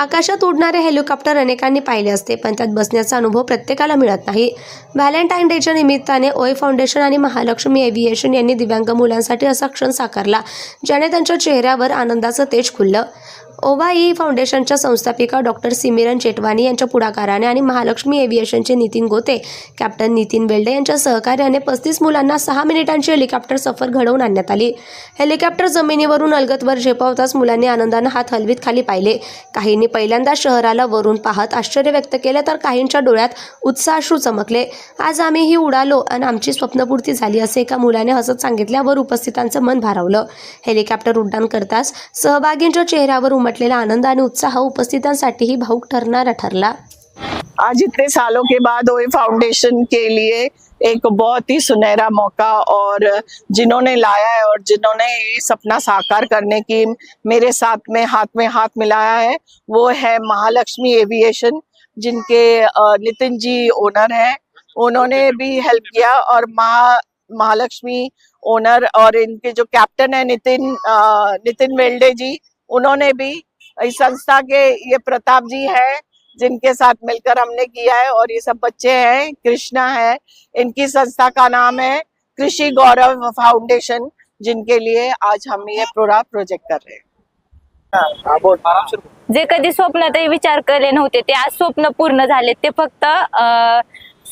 आकाशात उडणारे हेलिकॉप्टर अनेकांनी पाहिले असते पण त्यात बसण्याचा अनुभव प्रत्येकाला मिळत नाही. व्हॅलेंटाईन डेच्या निमित्ताने ओय फाउंडेशन आणि महालक्ष्मी एव्हिएशन यांनी दिव्यांग मुलांसाठी असा क्षण साकारला ज्याने त्यांच्या चेहऱ्यावर आनंदाचं तेज खुललं. ओवा ई फाउंडेशनच्या संस्थापिका डॉक्टर सिमिरन चेटवानी यांच्या पुढाकाराने आणि महालक्ष्मी एव्हिएशनचे नितीन गोते कॅप्टन नितीन बेल्डे यांच्या सहकार्याने पस्तीस मुलांना सहा मिनिटांची हेलिकॉप्टर सफर घडवून आणण्यात आली. हेलिकॉप्टर जमिनीवरून अलगतवर झेपावताच मुलांनी आनंदानं हात हलवीत खाली पाहिले. काहींनी पहिल्यांदा शहराला वरून पाहत आश्चर्य व्यक्त केले तर काहींच्या डोळ्यात उत्साहाश्रू चमकले. आज आम्हीही उडालो आणि आमची स्वप्नपूर्ती झाली असे एका मुलाने हसत सांगितल्यावर उपस्थितांचं मन भारावलं. हेलिकॉप्टर उड्डाण करताच सहभागींच्या चेहऱ्यावर उमटलेला आनंद आणि उत्साह उपस्थितांसाठीही भाऊक ठरणारा ठरला. आज इतने सालों के बाद ओए फाउंडेशन के लिए एक बहुत ही सुनहरा मौका और जिन्होंने लाया है और जिन्होंने ये सपना साकार करने की मेरे साथ में, हाथ में हाथ मिलाया है, वो है महालक्ष्मी एविएशन, जिनके नितिन जी ओनर हैं। उन्होंने भी हेल्प किया और महा, महालक्ष्मी ओनर और इनके जो कैप्टन है नितिन नितिन वेल्डे जी, उन्होंने भी इस संस्था के, ये प्रताप जी है। जिनके साथ मिलकर हमने किया है और ये सब बच्चे हैं कृष्णा है इनकी संस्था का नाम है कृषि गौरव फाउंडेशन जिनके लिए आज हम ये पूरा प्रोजेक्ट कर रहे हैं। जे कधी स्वप्नातही विचार केले नव्हते ते आज स्वप्न पूर्ण झाले. ते फक्त अं,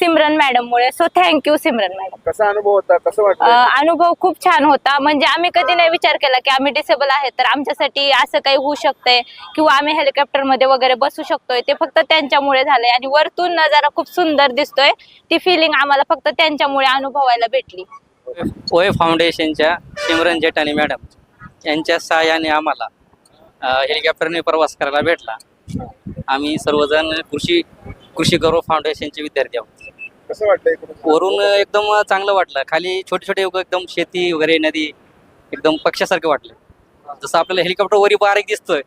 सिमरन मॅडम मुळे. So thank you Simran madam कसा अनुभव होता? कसं वाटतं अनुभव खूप छान होता. म्हणजे आम्ही कधी नाही विचार केला की आम्ही डिसेबल आहे तर आमच्यासाठी असं काही होऊ शकतंय किंवा आम्ही हेलिकॉप्टरमध्ये वगैरे बसू शकतोय. ते फक्त त्यांच्यामुळे झालंय आणि वरतून नजारा खूप सुंदर दिसतोय. ती फिलिंग आम्हाला फक्त त्यांच्यामुळे अनुभवायला भेटली. ओय फाउंडेशनच्या सिमरन जेठाणी मॅडम यांच्या सहाय्याने आम्हाला अ, हेलिकॉप्टरने प्रवास करायला भेटला. आम्ही सर्वजण कृषी कृषी गौरव फाउंडेशनचे विद्यार्थी आहोत. कसं वाटतं इकडून? वरून एकदम चांगलं वाटलं. खाली छोटे छोटे एकदम शेती वगैरे नदी एकदम पक्षासारखं वाटलं. जसं आपल्याला हेलिकॉप्टर वरी बारीक दिसतोय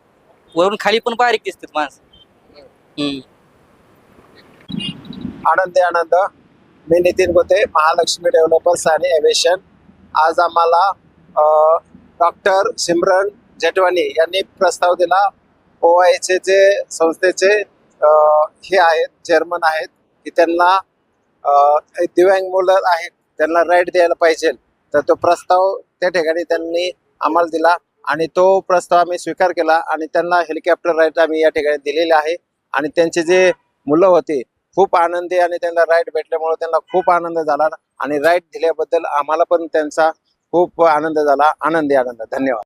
वरून खाली पण बारीक दिसतात माणसं. आनंदी आनंद. मी नितीन गोते महालक्ष्मी डेव्हलपर्स आणि एव्हिएशन आज आम्हाला डॉक्टर सिमरन जेटवानी यांनी प्रस्ताव दिला. ओआयचे जे संस्थेचे हे आहेत चेअरमन आहेत की त्यांना दिव्यांग मुलं आहेत त्यांना राईट द्यायला पाहिजे. तर तो प्रस्ताव त्या ठिकाणी त्यांनी आम्हाला दिला आणि तो प्रस्ताव आम्ही स्वीकार केला आणि त्यांना हेलिकॉप्टर राईट आम्ही या ठिकाणी दिलेले आहे. आणि त्यांचे जे मुलं होते खूप आनंदी आणि त्यांना राईट भेटल्यामुळे त्यांना खूप आनंद झाला आणि राईट दिल्याबद्दल आम्हाला पण त्यांचा खूप आनंद झाला. आनंदी आनंद. धन्यवाद.